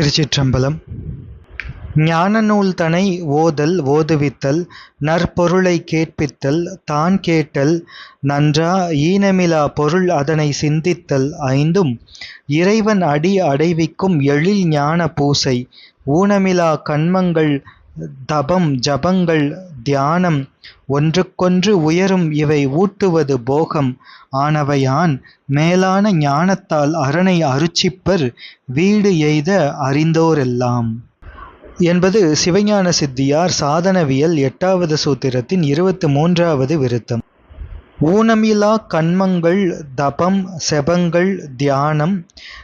திருச்சிற்றம்பலம். ஞான நூல் தனை ஓதல் ஓதுவித்தல் நற்பொருளைக் கேட்பித்தல் தான் கேட்டல் நன்றா ஈனமிலா பொருள் அதனை சிந்தித்தல் ஐந்தும் இறைவன் அடி அடைவிக்கும் எழில் ஞான பூசை ஊனமிலா கண்மங்கள் தபம் ஜபங்கள் தியானம் ஒன்றுக்கொன்று உயரும் இவை ஊட்டுவது போகம். ஆனவையான் மேலான ஞானத்தால் அரணை அருச்சிப்பர் வீடு எய்த அறிந்தோரெல்லாம். என்பது சிவஞான சித்தியார் சாதனவியல் எட்டாவது சூத்திரத்தின் இருபத்து மூன்றாவது விருத்தம். ஊனமிலா கன்மங்கள் தபம் செபங்கள் தியானம்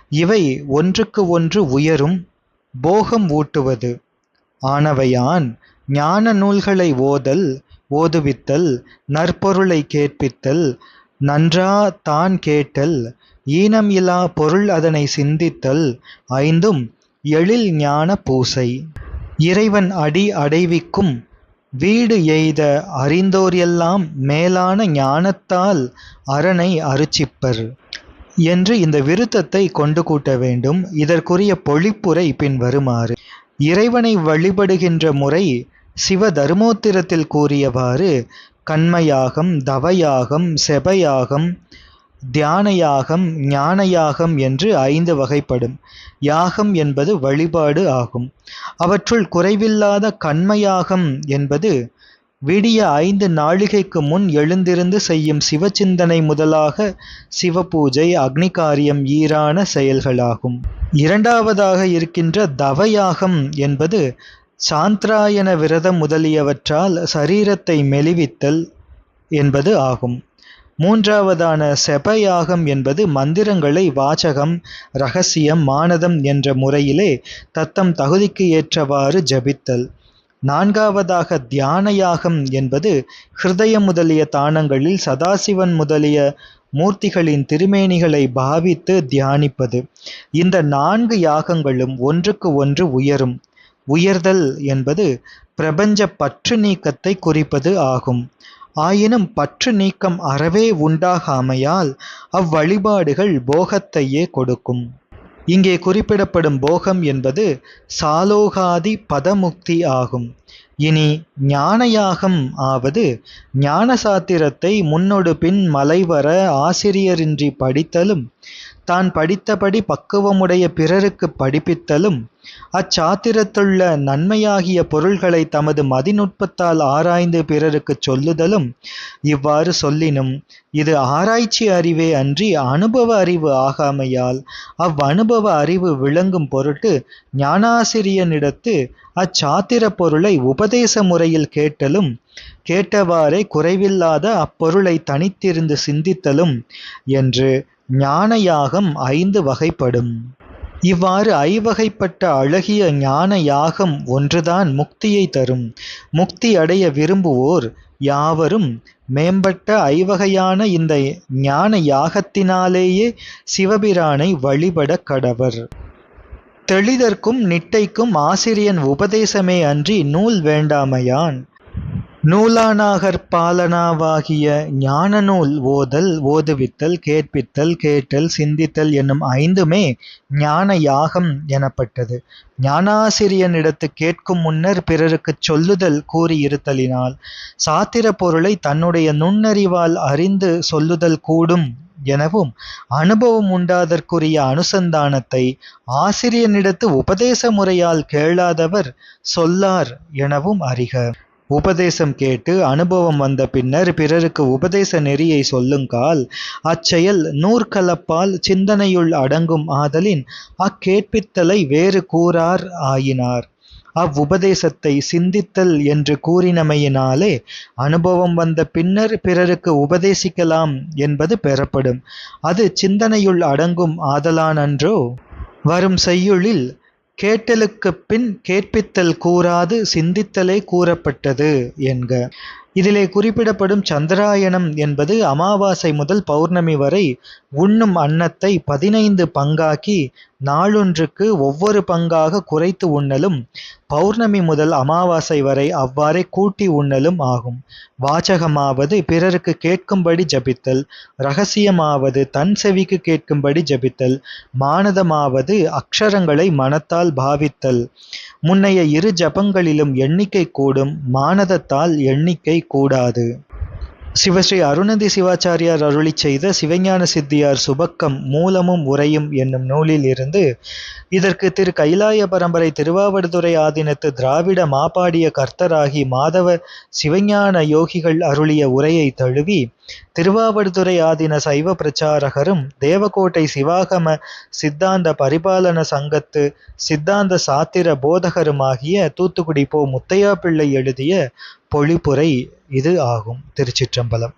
இவை ஒன்றுக்கு ஒன்று உயரும் போகம் ஊட்டுவது. ஆனவையான் ஞான நூல்களை ஓதல் ஓதுவித்தல் நற்பொருளை கேட்பித்தல் நன்றா தான் கேட்டல் ஈனம் இலா பொருள் அதனை சிந்தித்தல் ஐந்தும் எழில் ஞான பூசை. இறைவன் அடி அடைவிக்கும் வீடு எய்த அறிந்தோர் எல்லாம் மேலான ஞானத்தால் அரணை அருச்சிப்பர். என்று இந்த விருத்தத்தை கொண்டு கூட்ட வேண்டும். இதற்குரிய பொழிப்புரை பின்வருமாறு. இறைவனை வழிபடுகின்ற முறை சிவ தர்மோத்திரத்தில் கூறியவாறு கண்மயாகம் தவயாகம் செபயாகம் தியானயாகம் ஞானயாகம் என்று ஐந்து வகைப்படும். யாகம் என்பது வழிபாடு ஆகும். அவற்றுள் குறைவில்லாத கண்மயாகம் என்பது விடிய ஐந்து நாழிகைக்கு முன் எழுந்திருந்து செய்யும் சிவச்சிந்தனை முதலாக சிவபூஜை அக்னிகாரியம் ஈரான செயல்களாகும். இரண்டாவதாக இருக்கின்ற தவயாகம் என்பது சாந்திராயன விரதம் முதலியவற்றால் சரீரத்தை மெலிவித்தல் என்பது ஆகும். மூன்றாவதான செபயாகம் என்பது மந்திரங்களை வாசகம் ரகசியம் மானதம் என்ற முறையிலே தத்தம் தகுதிக்கு ஏற்றவாறு ஜபித்தல். நான்காவதாக தியான யாகம் என்பது ஹிருதயம் முதலிய தானங்களில் சதாசிவன் முதலிய மூர்த்திகளின் திருமேனிகளை பாவித்து தியானிப்பது. இந்த நான்கு யாகங்களும் ஒன்றுக்கு ஒன்று உயரும். உயர்தல் என்பது பிரபஞ்ச பற்று நீக்கத்தை குறிப்பது ஆகும். ஆயினும் பற்று நீக்கம் அறவே உண்டாகாமையால் அவ்வழிபாடுகள் போகத்தையே கொடுக்கும். இங்கே குறிப்பிடப்படும் போகம் என்பது சாலோகாதி பதமுக்தி ஆகும். இனி ஞானயாகம் ஆவது ஞான சாத்திரத்தை முன்னொடு பின் மலைவர ஆசிரியரின்றி படித்தலும் தான் படித்தபடி பக்குவமுடைய பிறருக்கு படிப்பித்தலும் அச்சாத்திரத்துள்ள நன்மையாகிய பொருள்களை தமது மதிநுட்பத்தால் ஆராய்ந்து பிறருக்கு சொல்லுதலும் இவ்வாறு சொல்லினும் இது ஆராய்ச்சி அறிவே அன்றி அனுபவ அறிவு ஆகாமையால் அவ்வனுபவ அறிவு விளங்கும் பொருட்டு ஞானாசிரியனிடத்து அச்சாத்திர பொருளை உபதேச முறையில் கேட்டலும் கேட்டவாறே குறைவில்லாத அப்பொருளை தனித்திருந்து சிந்தித்தலும் என்று ஞானயாகம் ஐந்து வகைப்படும். இவ்வாறு ஐவகைப்பட்ட அழகிய ஞான யாகம் ஒன்றுதான் முக்தியை தரும். முக்தி அடைய விரும்புவோர் யாவரும் மேம்பட்ட ஐவகையான இந்த ஞான யாகத்தினாலேயே சிவபிரானை வழிபட கடவர். தெளிதற்கும் நிட்டைக்கும் ஆசிரியன் உபதேசமே அன்றி நூல் வேண்டாமையான். நூலானாகற் பாலனாவாகிய ஞான நூல் ஓதல் ஓதுவித்தல் கேட்பித்தல் கேட்டல் சிந்தித்தல் என்னும் ஐந்துமே ஞான யாகம் எனப்பட்டது. ஞானாசிரியனிடத்து கேட்கும் முன்னர் பிறருக்குச் சொல்லுதல் கூறியிருத்தலினால் சாத்திர பொருளை தன்னுடைய நுண்ணறிவால் அறிந்து சொல்லுதல் கூடும் எனவும் அனுபவம் உண்டாதற்குரிய அனுசந்தானத்தை ஆசிரியனிடத்து உபதேச முறையால் கேளாதவர் சொல்லார் எனவும் அறிக. உபதேசம் கேட்டு அனுபவம் வந்த பின்னர் பிறருக்கு உபதேச நெறியை சொல்லுங்கால் அச்செயல் நூற்கலப்பால் சிந்தனையுள் அடங்கும் ஆதலின் அக்கேட்பித்தலை வேறு கூறார் ஆயினார். அவ்வுபதேசத்தை சிந்தித்தல் என்று கூறினமையினாலே அனுபவம் வந்த பின்னர் பிறருக்கு உபதேசிக்கலாம் என்பது பெறப்படும். அது சிந்தனையுள் அடங்கும் ஆதலானன்றோ? வரும் செய்யுளில் கேட்டலுக்குப் பின் கேட்பித்தல் கூறாது சிந்தித்தலே கூறப்பட்டது என்க. இதிலே குறிப்பிடப்படும் சந்திராயணம் என்பது அமாவாசை முதல் பௌர்ணமி வரை உண்ணும் அன்னத்தை பதினைந்து பங்காக்கி நாளொன்றுக்கு ஒவ்வொரு பங்காக குறைத்து உண்ணலும் பௌர்ணமி முதல் அமாவாசை வரை அவ்வாறே கூட்டி உண்ணலும் ஆகும். வாச்சகமாவது பிறருக்கு கேட்கும்படி ஜபித்தல் ரகசியமாவது தன் செவிக்கு கேட்கும்படி ஜபித்தல் மானதமாவது அக்ஷரங்களை மனத்தால் பாவித்தல் முன்னைய இரு ஜபங்களிலும் எண்ணிக்கை கூடும் மானதத்தால் எண்ணிக்கை கூடாது. சிவஸ்ரீ அருணதி சிவாச்சாரியார் அருளிச் செய்த சிவஞான சித்தியார் சுபக்கம் மூலமும் உரையும் என்னும் நூலில் இருந்து இதற்கு திரு கைலாய பரம்பரை திருவாவடுதுறை ஆதீனத்து திராவிட மாபாடிய கர்த்தராகி மாதவ சிவஞான யோகிகள் அருளிய உரையை தழுவி திருவாவடுதுறை ஆதீன சைவ பிரச்சாரகரும் தேவகோட்டை சிவாகம சித்தாந்த பரிபாலன சங்கத்து சித்தாந்த சாத்திர போதகருமாகிய தூத்துக்குடி போ முத்தையா பிள்ளை எழுதிய பொழிப்புரை இது ஆகும். திருச்சிற்றம்பலம்.